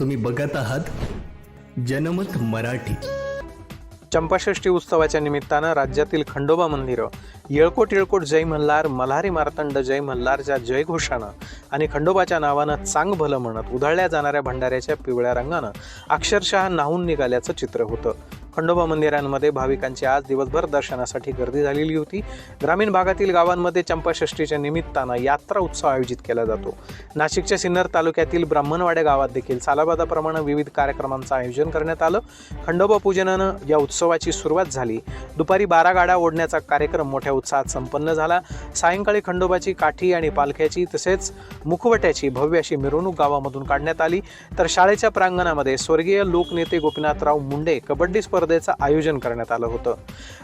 तुम्ही बघत आहात जनमत मराठी. चंपाषष्ठी उत्सवाच्या निमित्तानं राज्यातील खंडोबा मंदिरं येळकोट येळकोट जय मल्हार मल्हारी मार्तंड जय मल्हारच्या जयघोषानं आणि खंडोबाच्या नावानं चांग भलं म्हणत उधळल्या जाणाऱ्या भंडाऱ्याच्या पिवळ्या रंगानं अक्षरशः नाहून निघाल्याचं चित्र होतं. खंडोबा मंदिरांमध्ये भाविकांची आज दिवसभर दर्शनासाठी गर्दी झालेली होती. ग्रामीण भागातील गावांमध्ये चंपाषष्ठीच्या निमित्तानं यात्रा उत्सव आयोजित केला जातो. नाशिकच्या सिन्नर तालुक्यातील ब्राह्मणवाड्या गावात देखील सालाबादाप्रमाणे विविध कार्यक्रमांचं आयोजन करण्यात आलं. खंडोबा पूजनानं या उत्सवाची सुरुवात झाली. दुपारी बारा गाड्या ओढण्याचा कार्यक्रम मोठ्या उत्साहात संपन्न झाला. सायंकाळी खंडोबाची काठी आणि पालख्याची तसेच मुखवट्याची भव्य अशी मिरवणूक गावामधून काढण्यात आली. तर शाळेच्या प्रांगणामध्ये स्वर्गीय लोकनेते गोपीनाथराव मुंडे कबड्डी स्पर्धा स्पर्धेचं आयोजन करण्यात आलं होतं.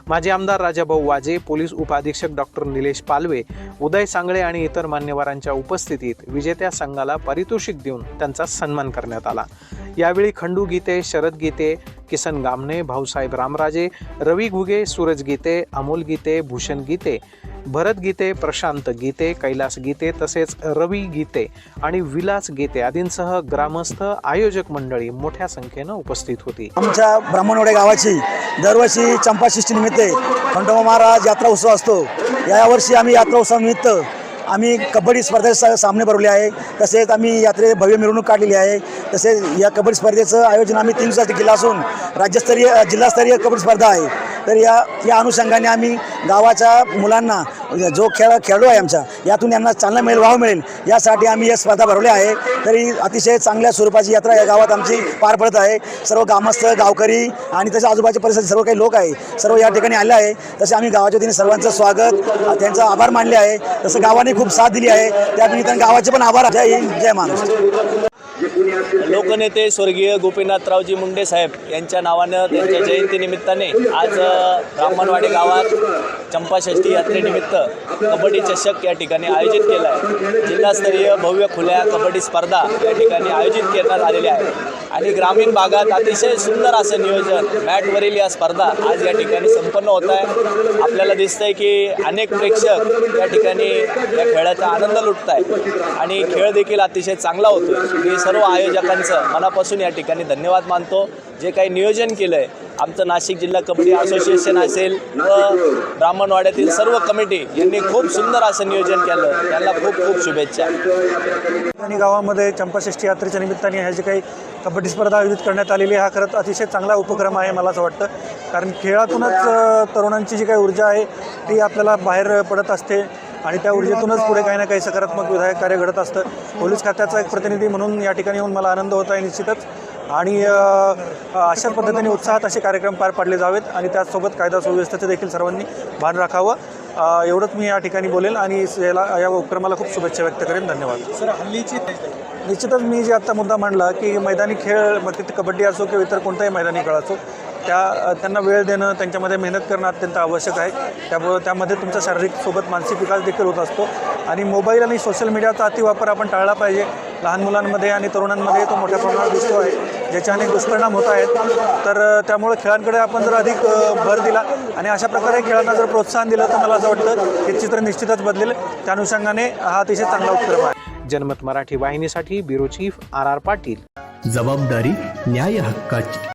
माजी आमदार राजाभाऊ वाजे पोलीस उपअधीक्षक डॉक्टर निलेश पालवे उदय सांगळे आणि इतर मान्यवरांच्या उपस्थितीत विजेत्या संघाला पारितोषिक देऊन त्यांचा सन्मान करण्यात आला. यावेळी खंडू गीते शरद गीते किसन गामणे भाऊसाहेब रामराजे रवी घुगे सूरज गीते अमोल गीते भूषण गीते भरत गीते प्रशांत गीते कैलास गीते तसेच रवी गीते आणि विलास गीते आदींसह ग्रामस्थ आयोजक मंडळी मोठ्या संख्येनं उपस्थित होती. आमच्या ब्राह्मणवाडे गावाची दरवर्षी चंपाषष्ठी निमित्त खंडोबा महाराज यात्रा उत्सव असतो. यावर्षी आम्ही यात्रा उत्सवानिमित्त आम्ही कबड्डी स्पर्धेचे सा- सामने भरवले आहे. तसेच आम्ही यात्रे भव्य मिरवणूक काढलेली आहे. तसेच या कबड्डी स्पर्धेचं आयोजन आम्ही तीन दिवसासाठी केलं असून राज्यस्तरीय जिल्हास्तरीय कबड्डी स्पर्धा आहे. तर या या अनुषंगाने आम्ही गावाच्या मुलांना जो खेळ खेळाडू आहे आमचा यातून यांना चांगला मिळेल वाव मिळेल. यासाठी आम्ही या स्पर्धा भरवल्या आहे. तरी अतिशय चांगल्या स्वरूपाची यात्रा या गावात आमची पार पडत आहे. सर्व ग्रामस्थ गावकरी आणि तसे आजूबाजूच्या परिसरात सर्व काही लोक आहे सर्व या ठिकाणी आले आहे. तसे आम्ही गावाच्या वतीने सर्वांचं स्वागत त्यांचा आभार मानले आहे. तसं गावाने खूप साथ दिली आहे. त्यानिमित्ताने गावाचे पण आभार जय हिंद जय महाराष्ट्र. लोकनेते स्वर्गीय गोपीनाथरावजी मुंडे साहेब यांच्या नावानं त्यांच्या जयंतीनिमित्ताने आज ब्राह्मणवाडी गावात चंपाषष्ठी यात्रेनिमित्त कबड्डी चषक या ठिकाणी आयोजित केला आहे. जिल्हास्तरीय भव्य खुल्या कबड्डी स्पर्धा या ठिकाणी आयोजित करण्यात आलेल्या आहे. आणि ग्रामीण भागात अतिशय सुंदर असं नियोजन मॅटवरील या स्पर्धा आज या ठिकाणी संपन्न होत आहे. आपल्याला दिसतंय की अनेक प्रेक्षक या ठिकाणी या खेळाचा आनंद लुटत आहेत आणि खेळ देखील अतिशय चांगला होतो मी सर्व आयोजकांचं मनापासून या ठिकाणी धन्यवाद मानतो. जे काही नियोजन केलं आहे आमचं नाशिक जिल्हा कबड्डी असोसिएशन असेल व ब्राह्मणवाड्यातील सर्व कमिटी यांनी खूप सुंदर असं नियोजन केलं. त्यांना खूप खूप शुभेच्छा. आणि गावामध्ये चंपाषष्ठी यात्रेच्या निमित्ताने ह्या जे काही कबड्डी स्पर्धा आयोजित करण्यात आलेली आहे हा खरंच अतिशय चांगला उपक्रम आहे मला असं वाटतं. कारण खेळातूनच तरुणांची जी काही ऊर्जा आहे ती आपल्याला बाहेर पडत असते आणि त्या ऊर्जेतूनच पुढे काही ना काही सकारात्मक विधायक कार्य घडत असतं. पोलीस खात्याचा एक प्रतिनिधी म्हणून या ठिकाणी येऊन मला आनंद होत आहे निश्चितच. आणि अशा पद्धतीने उत्साहात असे कार्यक्रम पार पाडले जावेत आणि त्याचसोबत कायदा सुव्यवस्थेचं देखील सर्वांनी भान राखावं. एवढंच मी या ठिकाणी बोलेल आणि याला या उपक्रमाला खूप शुभेच्छा व्यक्त करेन. धन्यवाद. सर हल्लीची निश्चितच मी जे आत्ता मुद्दा मांडला की मैदानी खेळ मग कबड्डी असो किंवा इतर कोणताही मैदानी खेळ असो त्या त्यांना वेळ देणं त्यांच्यामध्ये मेहनत करणं अत्यंत आवश्यक आहे. त्यामुळे त्यामध्ये तुमचा शारीरिक सोबत मानसिक विकास देखील होत असतो. आणि मोबाईल आणि सोशल मीडियाचा अतिवापर आपण टाळला पाहिजे. लहान मुलांमध्ये आणि तरुणांमध्ये तो मोठ्या प्रमाणात दिसतो आहे. ज्याचे अनेक दुष्परिणाम होत आहेत. तर त्यामुळे खेळांकडे आपण जर अधिक भर दिला आणि अशा प्रकारे खेळांना जर प्रोत्साहन दिलं तर मला असं वाटतं हे चित्र निश्चितच बदलेल. त्या अनुषंगाने हा अतिशय चांगला उपक्रम आहे. Janmat Marathi वाहिनीसाठी bureau chief R R Patil. जबाबदारी न्याय हक्काची.